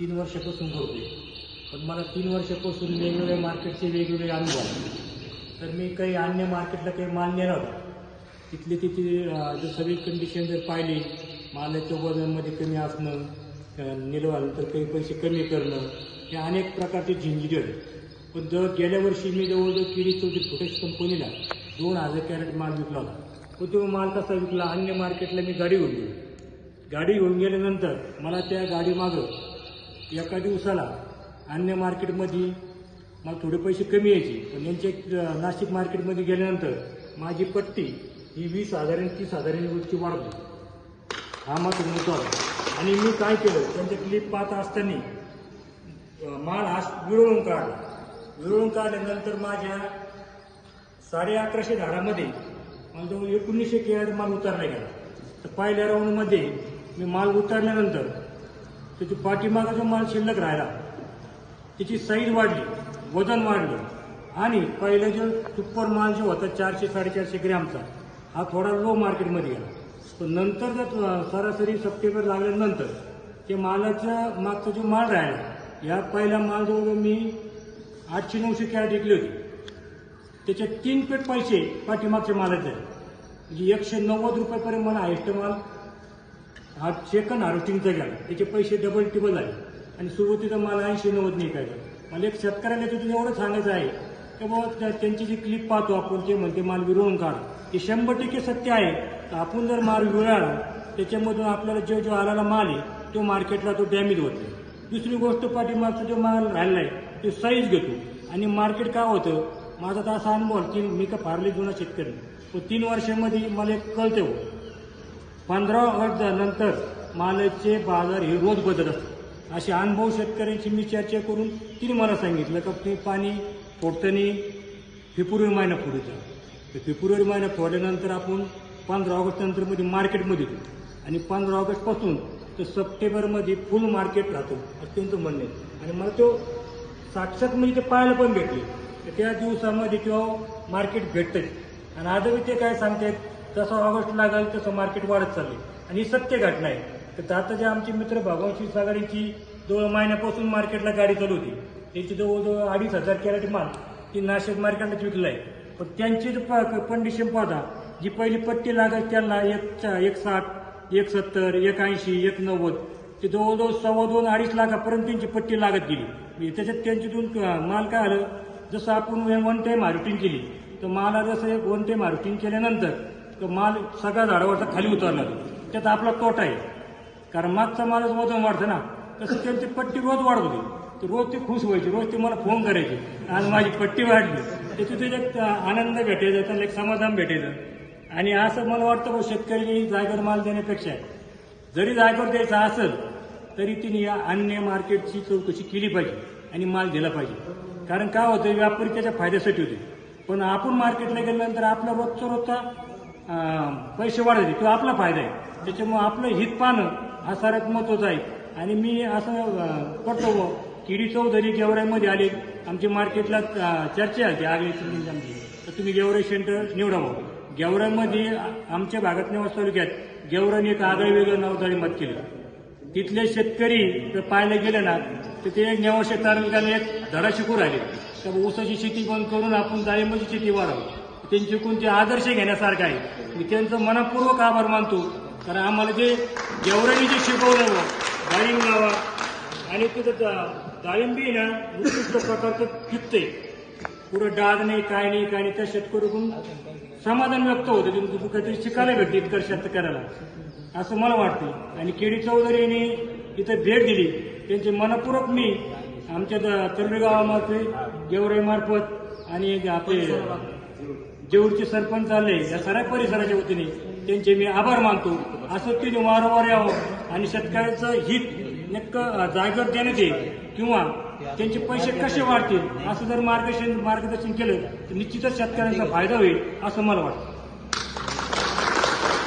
तीन वर्षापासून करतोय पण मला तीन वर्षापासून वेगवेगळ्या मार्केटचे वेगवेगळे अनुभव आले तर मी काही अन्य मार्केटला काही माल नेला होता तिथली तिथे जर सगळी कंडिशन जर पाहिली मालाच्या वजनमध्ये कमी असणं अं, तर काही पैसे कमी करणं हे अनेक प्रकारचे झिंजिरी होते. पण जर गेल्या वर्षी मी जवळजवळ किडी चौथी फुटेज कंपनीला दोन हजार कॅरेट माल विकला होता. पण तो माल कसा विकला? अन्य मार्केटला मी गाडी घेऊन गेलो. गाडी घेऊन गेल्यानंतर मला त्या गाडीमागं एका दिवसाला अन्य मार्केटमध्ये मला थोडे पैसे कमी यायचे. पण यांच्या नाशिक मार्केटमध्ये गेल्यानंतर माझी पट्टी ही वीस हजार आणि तीस हजारांवरची वाढली. हा मात्र मुद्दा आणि मी काय केलं? त्यांच्या क्लिप पाहत असताना माल हा विरळून काढला. विरळून काढल्यानंतर माझ्या साडे अकराशे झाडामध्ये मला जवळ एकोणीसशे केळ्यात माल उतरला गेला. तर पहिल्या राऊंडमध्ये मी माल उतारल्यानंतर त्याची पाठीमागा जो माल शिल्लक राहिला त्याची साईज वाढली वजन वाढलं. आणि पहिलं जो सुपर माल जो होता चारशे साडेचारशे ग्रॅमचा हा थोडा लो मार्केटमध्ये गेला. पण नंतर जर सरासरी सप्टेंबर लागल्यानंतर ते मालाचा मागचा जो माल राहिला या पहिला माल जो मी आठशे नऊशे कॅरेट विकली होती. त्याचे तीन पेट पैसे पाठीमागच्या मालाचे म्हणजे एकशे नव्वद रुपयापर्यंत मला हायस्ट माल हा सेकंड हार्वेस्टिंगचा गेला. त्याचे पैसे डबल टिबल झाले. आणि सुरुवातीचा माल ऐंशी नव्वद नाही मला एक शेतकऱ्याला तिथून एवढं सांगायचं आहे की बाबा त्या- त्यांची जी क्लिप पाहतो आपण ते म्हणते माल विरळून काढ. ते शंभर टक्के सत्य आहे. तर आपण जर माल विरळला त्याच्यामधून आपल्याला जो जो आलेला माल आहे तो मार्केटला तो डॅमेज होत नाही. दुसरी गोष्ट पाठीमागचा जो माल राहिला आहे तो साईज घेतो. आणि मार्केट काय होतं? माझा तर असा अनुभव की मी का फारले जुना शेतकरी पण तीन वर्षामध्ये मला एक कळते हो. पंधरा ऑगस्ट झाल्यानंतर मालाचे बाजार हे रोज बदलत असतात. असे अनुभव शेतकऱ्यांची मी चर्चा करून तिने मला सांगितलं का ते पाणी फोडताना फेब्रुवारी महिना फोडायचा तर फेब्रुवारी महिना फोडल्यानंतर आपण पंधरा ऑगस्ट नंतरमध्ये मार्केटमध्ये येतो. आणि पंधरा ऑगस्टपासून तर सप्टेंबरमध्ये फुल मार्केट राहतो असं त्यांचं म्हणणं. आहे आणि मला तो साक्षात म्हणजे ते पाहायला पण भेटले. तर त्या दिवसामध्ये किंवा मार्केट भेटतंच आणि आजही ते काय सांगतात जसं ऑगस्ट लागेल तसं मार्केट वाढत चालले आणि ही सत्य घटना आहे. तर आता जे आमचे मित्र भगवान सागर यांची जवळ महिन्यापासून मार्केटला गाडी चालू होती. त्यांची जवळजवळ अडीच हजार कॅरेट माल ती नाशिक मार्केटला विकला आहे. पण त्यांची कंडिशन पाहता जी पहिली पट्टी लागत त्यांना एक एक साठ एक सत्तर एक ऐंशी एक नव्वद ते जवळजवळ सव्वा दोन अडीच लाखापर्यंत त्यांची पट्टी लागत गेली. म्हणजे त्याच्यात त्यांच्यातून दोन माल काय आलं? जसं आपण वन टाईम हार्वेस्टिंग केली तर माला जसं एक वन टाईम हार्वेस्टिंग केल्यानंतर तो माल सगळ्या झाडावरचा खाली उतरला त्यात आपला तोटा आहे. कारण मागचा मालच वजन वाढतं ना. तसं त्यांची पट्टी रोज वाढत होती. तर रोज ते खुश व्हायची. रोज ते मला फोन करायचे. आज माझी पट्टी वाढली. त्याची त्याच्यात एक आनंद भेटायचा. त्याला एक समाधान भेटायचं. आणि असं मला वाटतं बा शेतकरी जागेवर माल देण्यापेक्षा जरी जागेवर द्यायचा असेल तरी तिने या अन्य मार्केटची चौकशी केली पाहिजे आणि माल दिला पाहिजे. कारण काय होतं व्यापारी त्याच्या फायद्यासाठी होते. पण आपण मार्केटला गेल्यानंतर आपला रोजचा रोजचा पैसे वाढवले तो आपला फायदा आहे. त्याच्यामुळे आपलं हित पाहणं हा सर्वात महत्त्वाचा आहे. आणि मी असं करतो किडी चौधरी गेवराईमध्ये आले. आमची मार्केटला चर्चा आली आगली आमची तर तुम्ही गेवराई सेंटर निवडावं हो. गेवराईमध्ये आमच्या भागात निवास तालुक्यात गेवराने एक आगळं वेगळं नवदारी मत केलं. तिथले शेतकरी जर पाहायला गेले ना तर ते नेवाशे तालुक्याला एक धडा शिकू राहिले तर ऊसाची शेती बंद करून आपण डाळिंबाची शेती वाढवू त्यांचे कोणते आदर्श घेण्यासारखं आहे. मी त्यांचं मनपूर्वक आभार मानतो. कारण आम्हाला जे गेवराईने जे शिकवलं डाळिंब लावा आणि तिथं डाळिंबी ना उत्कृष्ट प्रकारचं फिरते पुढं डाग नाही काय नाही काय नाही त्या शेतकऱ्याकडून समाधान व्यक्त होतं. तुम्ही काहीतरी शिकायला भेटते इतकं शेतकऱ्याला. असं मला वाटतं. आणि केडी चौधरी यांनी इथं भेट दिली. त्यांचे मनपूर्वक मी आमच्या द- तर्फे गावामार्फत गेवराई आणि आपले देऊरचे सरपंच आले या सगळ्या परिसराच्या वतीने त्यांचे मी आभार मानतो. असं तिने वारंवार यावं आणि शेतकऱ्याचं हित नेमकं जागर देण्यात येईल किंवा त्यांचे पैसे कसे वाढतील असं जर मार्गदर्शन मार्गदर्शन केलं तर निश्चितच शेतकऱ्यांचा फायदा होईल असं मला वाटतं.